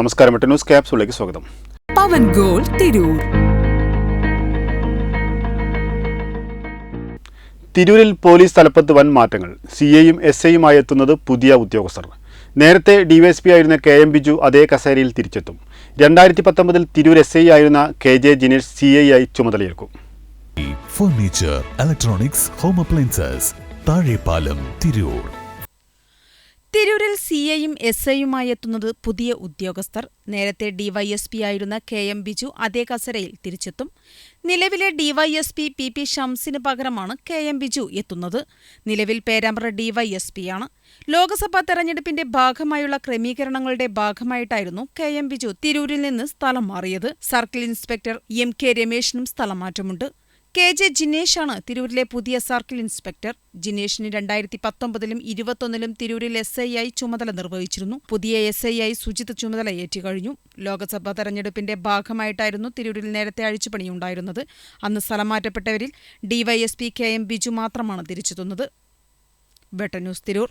നമസ്കാരം. എട്ട് ന്യൂസ് ക്യാപ്സുകളിലേക്ക് സ്വാഗതം. പവൻ ഗോൾ തിരൂർ. തിരൂരിൽ പോലീസ് തലപ്പത്ത് വൻ മാറ്റങ്ങൾ. സി എയും എസ് ഐയുമായി എത്തുന്നത് പുതിയ ഉദ്യോഗസ്ഥർ. നേരത്തെ ഡിവൈഎസ്പി ആയിരുന്ന കെ എം ബിജു അതേ കസേരയിൽ തിരിച്ചെത്തും. രണ്ടായിരത്തി പത്തൊമ്പതിൽ തിരൂർ എസ് ഐ ആയിരുന്ന K J Jinesh C I ആയി ചുമതലയേൽക്കും. Furniture electronics home appliances Thazhepalam Tirur തിരൂരിൽ സി ഐയും എസ് ഐയുമായി എത്തുന്നത് പുതിയ ഉദ്യോഗസ്ഥർ. നേരത്തെ ഡിവൈഎസ്പി ആയിരുന്ന കെ എം ബിജു അതേ കസരയിൽ തിരിച്ചെത്തും. നിലവിലെ ഡിവൈഎസ്പി പി പി ഷംസിന് പകരമാണ് കെ എം ബിജു എത്തുന്നത്. നിലവിൽ പേരാമ്പ്ര ഡിവൈഎസ്പിയാണ്. ലോക്സഭാ തെരഞ്ഞെടുപ്പിന്റെ ഭാഗമായുള്ള ക്രമീകരണങ്ങളുടെ ഭാഗമായിട്ടായിരുന്നു കെ എം ബിജു തിരൂരിൽ നിന്ന് സ്ഥലം മാറിയത്. സർക്കിൾ ഇൻസ്പെക്ടർ എം കെ രമേശിനും സ്ഥലമാറ്റമുണ്ട് കെ ജെ ജിനേഷാണ് തിരൂരിലെ പുതിയ സർക്കിൾ ഇൻസ്പെക്ടർ. ജിനേഷിന് രണ്ടായിരത്തി പത്തൊമ്പതിലും ഇരുപത്തൊന്നിലും തിരൂരിൽ എസ് ഐ ആയി ചുമതല നിർവഹിച്ചിരുന്നു. പുതിയ എസ് ഐ ആയി സുജിത് ചുമതല ഏറ്റുകഴിഞ്ഞു. ലോക്സഭാ തെരഞ്ഞെടുപ്പിന്റെ ഭാഗമായിട്ടായിരുന്നു തിരൂരിൽ നേരത്തെ അഴിച്ചുപണിയുണ്ടായിരുന്നത്. അന്ന് സ്ഥലമാറ്റപ്പെട്ടവരിൽ ഡിവൈഎസ്പി കെ എം ബിജു മാത്രമാണ് തിരിച്ചെത്തുന്നത് വെട്ടന്യൂസ് തിരൂർ.